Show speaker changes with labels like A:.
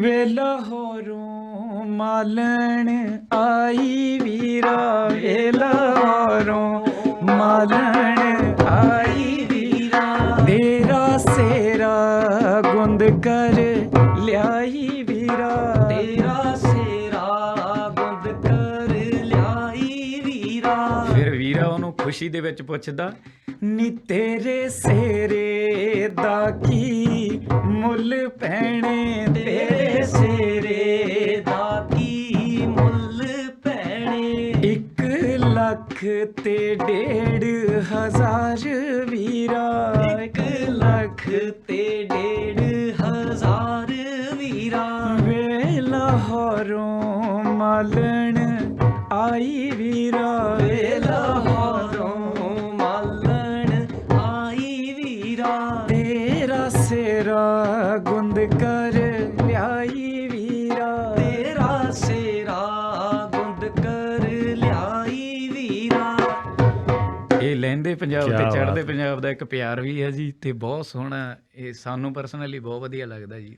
A: ਵੇਲਾ ਹੋਰੋਂ ਮਾਲਣ ਆਈ ਵੀਰਾ ਵੇਲਾ ਹੋਰੋਂ ਮਾਲਣ ਆਈ ਵੀਰਾ। ਤੇਰਾ ਸੇਰਾ ਗੁੰਦ ਕਰ ਲਿਆਈ ਵੀਰਾ।
B: ਤੇਰਾ ਸੇਰਾ ਗੁੰਦ ਕਰ ਲਿਆਈ ਵੀਰਾ।
A: ਫਿਰ ਵੀਰਾ ਉਹਨੂੰ ਖੁਸ਼ੀ ਦੇ ਵਿੱਚ ਪੁੱਛਦਾ ਨੀ ਤੇਰੇ ਸੇਰੇ ਦਾ ਕੀ ਮੁੱਲ ਪੈਣੇ?
B: ਤੇਰੇ
A: ਲੱਖ ਤੇ ਡੇਢ ਹਜ਼ਾਰ ਵੀਰਾ
B: ਇੱਕ ਲੱਖ ਤੇ ਡੇਢ ਹਜ਼ਾਰ ਵੀਰਾ
A: ਵੇ ਲਾਹੌਰੋਂ ਮਾਲਣ ਆਈ ਵੀਰਾ
B: ਵੇ ਲਾਹੌਰੋਂ ਮਾਲਣ ਆਈ ਵੀਰਾ
A: ਤੇਰਾ ਸੇਰਾ ਗੁੰਦ ਕਰ ਇਹ ਲਹਿੰਦੇ ਪੰਜਾਬ
C: ਕਿਆ
A: ਤੇ
C: ਬਾਤ
A: ਚੜ੍ਹਦੇ। ਪੰਜਾਬ ਦਾ ਇੱਕ ਪਿਆਰ ਵੀ ਹੈ ਜੀ ਤੇ ਬਹੁਤ ਸੋਹਣਾ ਇਹ ਸਾਨੂੰ ਪਰਸਨਲੀ ਬਹੁਤ ਵਧੀਆ ਲੱਗਦਾ ਜੀ